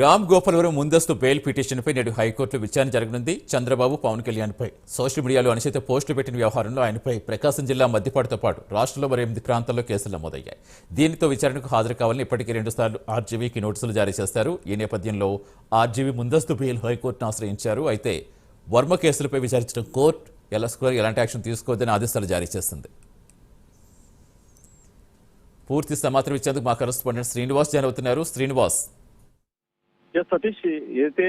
రామ్ గోపాలవరం ముందస్తు బెయిల్ పిటిషన్పై నేడు హైకోర్టులో విచారణ జరగనుంది. చంద్రబాబు పవన్ కళ్యాణ్పై సోషల్ మీడియాలో అనుచిత పోస్టులు పెట్టిన వ్యవహారంలో ఆయనపై ప్రకాశం జిల్లా మద్దిపాడుతో పాటు రాష్ట్రంలో మరో ఎనిమిది ప్రాంతాల్లో కేసులు నమోదయ్యాయి. దీనితో విచారణకు హాజరు కావాలని ఇప్పటికీ రెండుసార్లు ఆర్జీవీకి నోటీసులు జారీ చేస్తారు. ఈ నేపథ్యంలో ఆర్జీవీ ముందస్తు బెయిల్ హైకోర్టును ఆశ్రయించారు. అయితే వర్మ కేసులపై విచారించిన కోర్టు ఎలా స్కోర్ ఎలాంటి యాక్షన్ తీసుకోవద్దని ఆదేశాలు జారీ చేసింది పూర్తి సమాచారం ఇచ్చేందుకు మా కరస్పాండెంట్ శ్రీనివాస్ జాయిన్ అవుతున్నారు. శ్రీనివాస్ ఎస్ సతీష్ ఏదైతే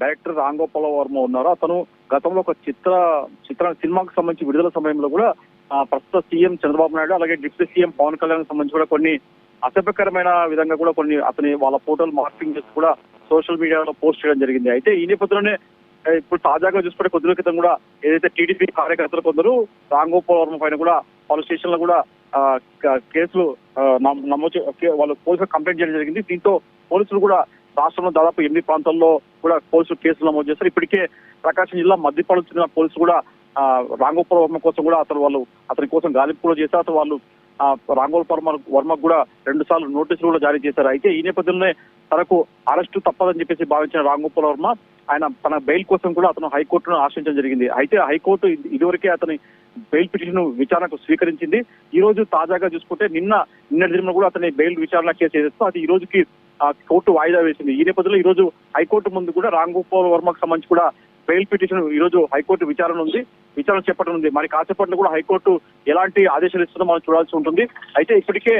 డైరెక్టర్ రామ్ గోపాల వర్మ ఉన్నారో అతను గతంలో ఒక చిత్ర చిత్ర సినిమాకు సంబంధించి విడుదల సమయంలో కూడా ప్రస్తుత సీఎం చంద్రబాబు నాయుడు అలాగే డిప్యూటీ సీఎం పవన్ కళ్యాణ్ సంబంధించి కూడా కొన్ని అసభ్యకరమైన విధంగా కూడా కొన్ని అతని వాళ్ళ ఫోటోలు మార్పింగ్ చేసి కూడా సోషల్ మీడియాలో పోస్ట్ చేయడం జరిగింది. అయితే ఈ నేపథ్యంలోనే ఇప్పుడు తాజాగా చూసుకుంటే కొద్ది రోజుల క్రితం కూడా ఏదైతే టీడీపీ కార్యకర్తలు కొందరు రామ్ గోపాల్ వర్మ పైన కూడా పలు స్టేషన్లో కూడా కేసులు నమోదు వాళ్ళు పోలీసులు కంప్లైంట్ చేయడం జరిగింది. దీంతో పోలీసులు కూడా రాష్ట్రంలో దాదాపు ఎనిమిది ప్రాంతాల్లో కూడా పోలీసులు కేసులు నమోదు చేస్తారు ఇప్పటికే ప్రకాశం జిల్లా మద్దిపాడు చెందిన పోలీసులు కూడా ఆ, వర్మ కోసం కూడా అతను వాళ్ళు అతని కోసం గాలింపు కూడా చేశారు. అతను వాళ్ళు ఆ, రాంగోపాల్ వర్మ వర్మకు కూడా రెండు సార్లు నోటీసులు కూడా జారీ చేశారు. అయితే ఈ నేపథ్యంలోనే తనకు అరెస్టు తప్పదని చెప్పేసి భావించిన రాంగోపాల్ వర్మ ఆయన తన బెయిల్ కోసం కూడా అతను హైకోర్టును ఆశ్రయించడం జరిగింది. అయితే హైకోర్టు ఇదివరకే అతని బెయిల్ పిటిషన్ విచారణకు స్వీకరించింది. ఈ రోజు తాజాగా చూసుకుంటే నిన్న నిన్నటి దినం కూడా అతని బెయిల్ విచారణ కేసు ఏదైతే అది ఈ రోజుకి కోర్టు వాయిదా వేసింది. ఈ నేపథ్యంలో ఈ రోజు హైకోర్టు ముందు కూడా రామ్ గోపాల్ వర్మకు సంబంధించి కూడా బెయిల్ పిటిషన్ ఈ రోజు హైకోర్టు విచారణ ఉంది. విచారణ చేపట్టనుంది మరి కాసేపట్లో కూడా హైకోర్టు ఎలాంటి ఆదేశాలు ఇస్తుందో మనం చూడాల్సి ఉంటుంది. అయితే ఇప్పటికే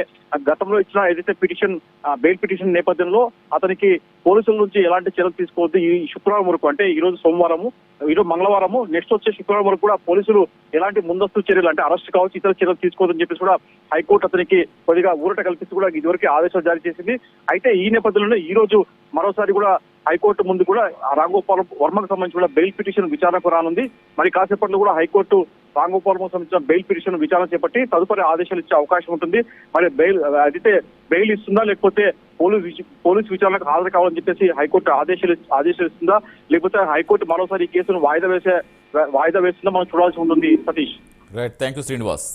గతంలో ఇచ్చిన ఏదైతే పిటిషన్ బెయిల్ పిటిషన్ నేపథ్యంలో అతనికి పోలీసుల నుంచి ఎలాంటి చర్యలు తీసుకోవద్దు. ఈ శుక్రవారం వరకు అంటే ఈ రోజు సోమవారము ఈ రోజు మంగళవారము నెక్స్ట్ వచ్చే శుక్రవారం వరకు కూడా పోలీసులు ఎలాంటి ముందస్తు చర్యలు అంటే అరెస్ట్ కావచ్చు ఇతర చర్యలు తీసుకోవద్దని చెప్పేసి కూడా హైకోర్టు అతనికి కొద్దిగా ఊరట కల్పిస్తూ కూడా ఇదివరకే ఆదేశాలు జారీ చేసింది. అయితే ఈ నేపథ్యంలోనే ఈ రోజు మరోసారి కూడా హైకోర్టు ముందు కూడా ఆ వర్మకు సంబంధించి కూడా బెయిల్ పిటిషన్ విచారణకు రానుంది. మరి కాసేపట్లో కూడా హైకోర్టు రాంగోపాల్ వర్మకు సంబంధించిన బెయిల్ పిటిషన్ విచారణ చేపట్టి తదుపరి ఆదేశాలు ఇచ్చే అవకాశం ఉంటుంది. మరి బెయిల్ అయితే బెయిల్ ఇస్తుందా లేకపోతే పోలీస్ పోలీసు పోలీస్ విచారణకు హాజరు కావాలని చెప్పేసి హైకోర్టు ఆదేశాలు ఆదేశాలు ఇస్తుందా? లేకపోతే హైకోర్టు మరోసారి ఈ కేసును వాయిదా వేసే వాయిదా వేస్తుందా? మనం చూడాల్సి ఉంటుంది Satish. Right thank you Srinivas